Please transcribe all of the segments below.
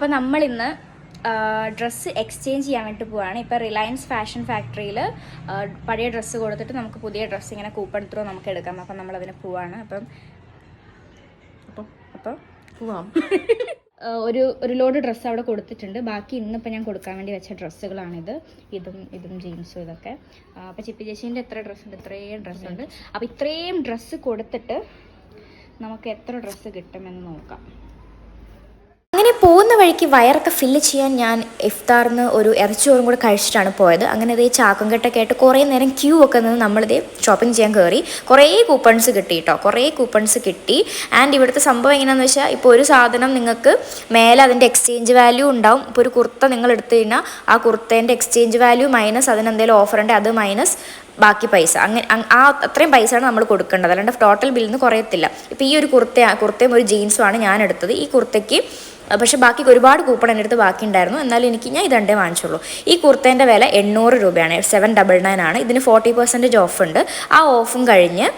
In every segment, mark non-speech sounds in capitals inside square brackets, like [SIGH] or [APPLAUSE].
അപ്പോൾ നമ്മളിന്ന് dress exchange ചെയ്യാൻ വേണ്ടി പോവാണ്. ഇപ്പോൾ റിലയൻസ് ഫാഷൻ ഫാക്ടറിയിൽ പഴയ ഡ്രസ്സ് കൊടുത്തിട്ട് നമുക്ക് പുതിയ ഡ്രസ്സ് ഇങ്ങനെ കൂപ്പൺ ത്രൂ നമുക്ക് എടുക്കാം. നമ്മൾ നമ്മളതിന് പോവാണ്. അപ്പം അപ്പം അപ്പം പോവാം. [LAUGHS] ഒരു ഒരു ലോഡ് ഡ്രസ്സ് അവിടെ കൊടുത്തിട്ടുണ്ട്. ബാക്കി ഇന്നിപ്പോൾ ഞാൻ കൊടുക്കാൻ വേണ്ടി വെച്ച ഡ്രസ്സുകളാണിത്. ഇതും ഇതും ജീൻസും ഇതൊക്കെ. അപ്പോൾ ചിപ്പി ചേച്ചീന്റെ എത്ര ഡ്രസ്സുണ്ട് ഇത്രയും ഡ്രസ്സുണ്ട് അപ്പോൾ ഇത്രയും ഡ്രസ്സ് കൊടുത്തിട്ട് നമുക്ക് എത്ര ഡ്രസ്സ് കിട്ടുമെന്ന് നോക്കാം. പോകുന്ന വഴിക്ക് വയറൊക്കെ ഫില്ല് ചെയ്യാൻ ഞാൻ ഇഫ്താറിന്ന് ഒരു ഇറച്ചിയോറും കൂടെ കഴിച്ചിട്ടാണ് പോയത്. അങ്ങനെ ഇതേ ചാക്കും കെട്ടൊക്കെ ആയിട്ട് കുറേ നേരം ക്യൂ ഒക്കെ നിന്ന് നമ്മളിതേ ഷോപ്പിംഗ് ചെയ്യാൻ കയറി കുറേ കൂപ്പൺസ് കിട്ടി കേട്ടോ കുറേ കൂപ്പൺസ് കിട്ടി. ആൻഡ് ഇവിടുത്തെ സംഭവം എങ്ങനെയാണെന്ന് വെച്ചാൽ ഇപ്പോൾ ഒരു സാധനം നിങ്ങൾക്ക് മേലെ അതിന്റെ എക്സ്ചേഞ്ച് വാല്യൂ ഉണ്ടാവും. ഇപ്പോൾ ഒരു കുർത്ത നിങ്ങൾ എടുത്തു കഴിഞ്ഞാൽ ആ കുർത്തേന്റെ എക്സ്ചേഞ്ച് വാല്യൂ മൈനസ് അതിനെന്തെങ്കിലും ഓഫർ ഉണ്ട് അത് മൈനസ് ബാക്കി പൈസ. അങ്ങനെ അങ് ആ അത്രയും പൈസയാണ് നമ്മൾ കൊടുക്കേണ്ടത്. അല്ലാണ്ട് ടോട്ടൽ ബില്ലിൽ നിന്ന് കുറയത്തില്ല. ഇപ്പോൾ ഈ ഒരു കുർത്ത കുർത്തയും ഒരു ജീൻസുമാണ് ഞാൻ എടുത്തത്. ഈ കുർത്തയ്ക്ക് പക്ഷെ ബാക്കി ഒരുപാട് കൂപ്പൺ എന്റെ അടുത്ത് ബാക്കി ഉണ്ടായിരുന്നു എന്നാലും എനിക്ക് ഞാൻ ഇത് രണ്ടേ വാങ്ങിച്ചുള്ളൂ. ഈ കുർത്തേന്റെ വില എണ്ണൂറ് രൂപയാണ്. സെവൻ ഡബിൾ നയൻ ആണ്. ഇതിന് ഫോർട്ടി പെർസെന്റേജ് ഓഫ് ഉണ്ട്. ആ ഓഫും കഴിഞ്ഞ്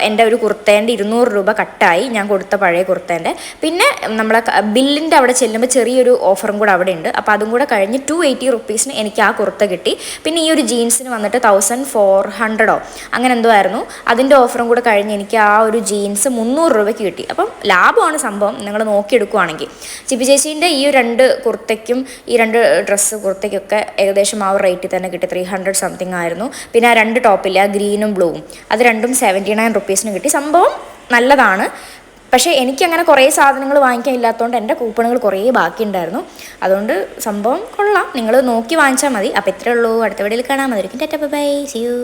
എന്റെ ഒരു കുർത്തേന്റെ ഇരുന്നൂറ് രൂപ കട്ടായി ഞാൻ കൊടുത്ത പഴയ കുർത്തേന്റെ. പിന്നെ നമ്മളെ ബില്ലിന്റെ അവിടെ ചെല്ലുമ്പോൾ ചെറിയൊരു ഓഫറും കൂടെ അവിടെ ഉണ്ട്. അപ്പോൾ അതും കൂടെ കഴിഞ്ഞ് ടു എയ്റ്റി റുപ്പീസിന് എനിക്ക് ആ കുർത്ത കിട്ടി. പിന്നെ ഈ ഒരു ജീൻസിന് വന്നിട്ട് തൗസൻഡ് ഫോർ ഹൺഡ്രഡോ അങ്ങനെ എന്തോ ആയിരുന്നു. അതിന്റെ ഓഫറും കൂടെ കഴിഞ്ഞ് എനിക്ക് ആ ഒരു ജീൻസ് മുന്നൂറ് രൂപയ്ക്ക് കിട്ടി. അപ്പം ലാഭമാണ് സംഭവം. നിങ്ങൾ നോക്കിയെടുക്കുവാണെങ്കിൽ. ചിപ്പി ചേച്ചീന്റെ ഈ രണ്ട് കുർത്തയ്ക്കും ഈ രണ്ട് ഡ്രസ്സ് കുർത്തയ്ക്കൊക്കെ ഏകദേശം ആ റേറ്റിൽ തന്നെ കിട്ടി. ത്രീ ഹൺഡ്രഡ് സംതിങ് ആയിരുന്നു. പിന്നെ ആ രണ്ട് ടോപ്പില്ല ഗ്രീനും ബ്ലൂവും. അത് രണ്ടും സെവന്റി നയൻ റുപ്പീസിന് കിട്ടി. സംഭവം നല്ലതാണ്. പക്ഷേ എനിക്കങ്ങനെ കുറേ സാധനങ്ങൾ വാങ്ങിക്കാൻ ഇല്ലാത്തതുകൊണ്ട് എന്റെ കൂപ്പണുകൾ കുറേ ബാക്കിയുണ്ടായിരുന്നു. അതുകൊണ്ട് സംഭവം കൊള്ളാം. നിങ്ങൾ നോക്കി വാങ്ങിച്ചാൽ മതി. അപ്പോൾ ഇത്രയേ ഉള്ളൂ. അടുത്ത വീഡിയോയിൽ കാണാൻ മതി ടാറ്റ. Bye see U